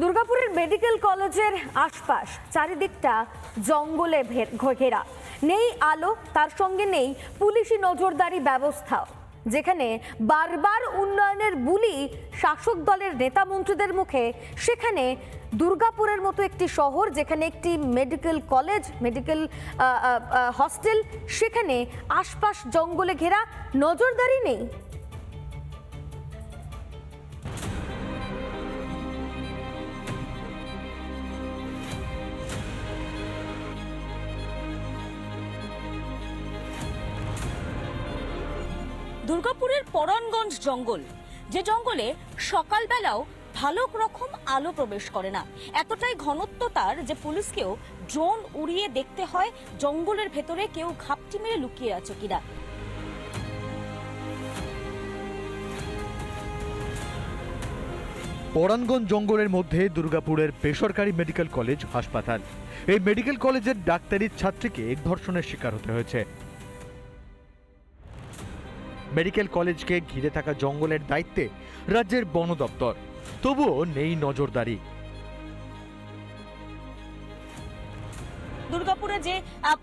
দুর্গাপুরের মেডিকেল কলেজের আশপাশ, চারিদিকটা জঙ্গলে ঘেরা। নেই আলো, তার সঙ্গে নেই পুলিশি নজরদারি ব্যবস্থাও, যেখানে বারবার উন্নয়নের বুলি শাসক দলের নেতা মন্ত্রীদের মুখে, সেখানে দুর্গাপুরের মতো একটি শহর, যেখানে একটি মেডিকেল কলেজ, মেডিকেল হস্টেল, সেখানে আশপাশ জঙ্গলে ঘেরা, নজরদারি নেই। দুর্গাপুরের পরাণগঞ্জ জঙ্গল, যে জঙ্গলে সকালবেলাও ভালো রকম আলো প্রবেশ করে না। এতটাই ঘনত্ব তার যে পুলিশকেও ড্রোন উড়িয়ে দেখতে হয় জঙ্গলের ভেতরে কেউ ঘাপটি মেরে লুকিয়ে আছে কিনা। পরাণগঞ্জ জঙ্গলের মধ্যে দুর্গাপুরের বেসরকারি মেডিকেল কলেজ হাসপাতাল। এই মেডিকেল কলেজের ডাক্তারি ছাত্রীকে ধর্ষণের শিকার হতে হয়েছে। মেডিকেল কলেজকে ঘিরে থাকা জঙ্গলের দায়িত্বে রাজ্যের বন দপ্তর। তবুও নেই নজরদারি। দুর্গাপুরে যে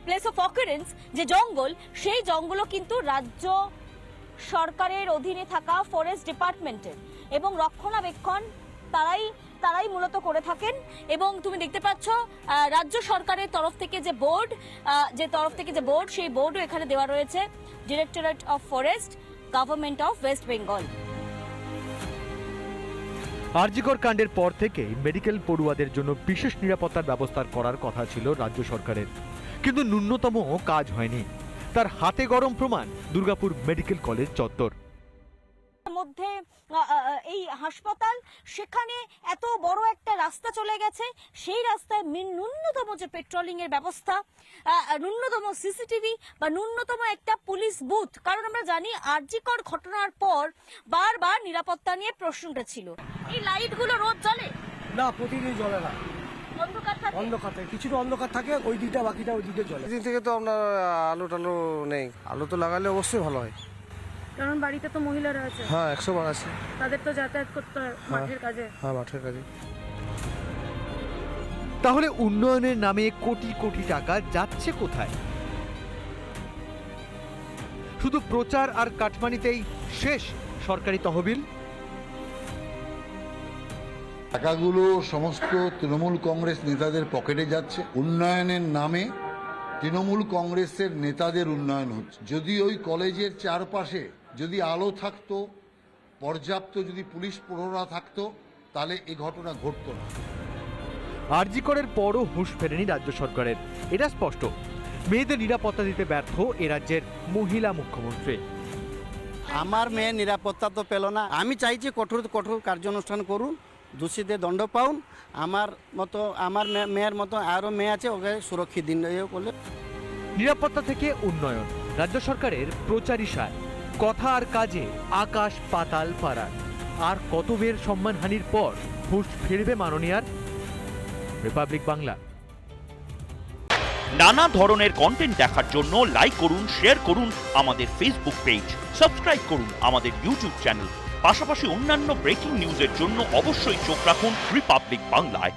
প্লেস অফ অকারেন্স যে জঙ্গল, সেই জঙ্গলও কিন্তু রাজ্য সরকারের অধীনে থাকা ফরেস্ট ডিপার্টমেন্টের এবং রক্ষণাবেক্ষণ তারাই তারাই মূলত করে থাকেন এবং তুমি দেখতে পাচ্ছ রাজ্য সরকারের তরফ থেকে যে বোর্ড যে তরফ থেকে যে বোর্ড, সেই বোর্ডও এখানে দেওয়া রয়েছে। Directorate of forest government of West Bengal RG Kar কাণ্ডের পর থেকেই মেডিকেল পড়ুয়াদের জন্য বিশেষ নিরাপত্তার ব্যবস্থা করার কথা ছিল রাজ্য সরকারের। কিন্তু ন্যূনতম কাজ হয়নি। তার হাতে গরম প্রমাণ দুর্গাপুর মেডিকেল কলেজ চত্বর। মধ্যে এই হাসপাতাল সেখানে এত বড় একটা রাস্তা চলে গেছে। সেই রাস্তায় ন্যূনতম যে পেট্রোলিং এর ব্যবস্থা ন্যূনতম সিসিটিভি বা ন্যূনতম একটা পুলিশ বুথ কারণ আমরা জানি আরজিকর ঘটনার পর বারবার নিরাপত্তা নিয়ে প্রশ্ন উঠেছিল। এই লাইটগুলো রোদ জ্বলে? না প্রতিদিন জ্বলে না। অন্ধকার থাকে? অন্ধকার থাকে। কিছুটা অন্ধকার থাকে ওই দিকটা বাকিটা ওই দিকে জ্বলে। দিন থেকে তো আপনার আলো টালো নেই। আলো তো লাগালে অবশ্যই ভালো হয়। কারণ বাড়িতে তো মহিলারা আছে। হ্যাঁ একশো বার আছে। তাদের তো যাতায়াত করতে হয় মাঠের কাজে। হ্যাঁ মাঠের কাজে। তাহলে উন্নয়নের নামে কোটি কোটি টাকা যাচ্ছে কোথায়? শুধু প্রচার আর কাটমানিতেই শেষ সরকারি তহবিল? টাকাগুলো সমস্ত তৃণমূল কংগ্রেস নেতাদের পকেটে যাচ্ছে। উন্নয়নের নামে তৃণমূল কংগ্রেসের নেতাদের উন্নয়ন হচ্ছে। যদি ওই কলেজের চারপাশে যদি আলো থাকতো পর্যাপ্ত যদি পুলিশ প্রহরা থাকতো তাহলে এই ঘটনা ঘটতো না। আরজি করের পরও হুঁশ ফেরেনি রাজ্য সরকারের। এটা স্পষ্ট। মেয়েদের নিরাপত্তা দিতে ব্যর্থ এ রাজ্যের মহিলা মুখ্যমন্ত্রী। আমার মেয়ে নিরাপত্তা তো পেল না। আমি চাইছি কঠোর কঠোর কার্যানুষ্ঠান করুন দোষীদের দণ্ড পাউন। আমার মতো আমার মেয়ের মতো আরও মেয়ে আছে ওকে সুরক্ষিত দিন ইয়ে করলে। নিরাপত্তা থেকে উন্নয়ন। রাজ্য সরকারের প্রচারী সার। কথা আর কাজে আকাশ পাতাল পাড়ার আর কত বের সম্মানহানির পর হুঁশ ফিরবে মাননীয়ার? রিপাবলিক বাংলা। নানা ধরনের কন্টেন্ট দেখার জন্য লাইক করুন শেয়ার করুন আমাদের ফেসবুক পেজ সাবস্ক্রাইব করুন আমাদের ইউটিউব চ্যানেল পাশাপাশি অন্যান্য ব্রেকিং নিউজের জন্য অবশ্যই চোখ রাখুন রিপাবলিক বাংলায়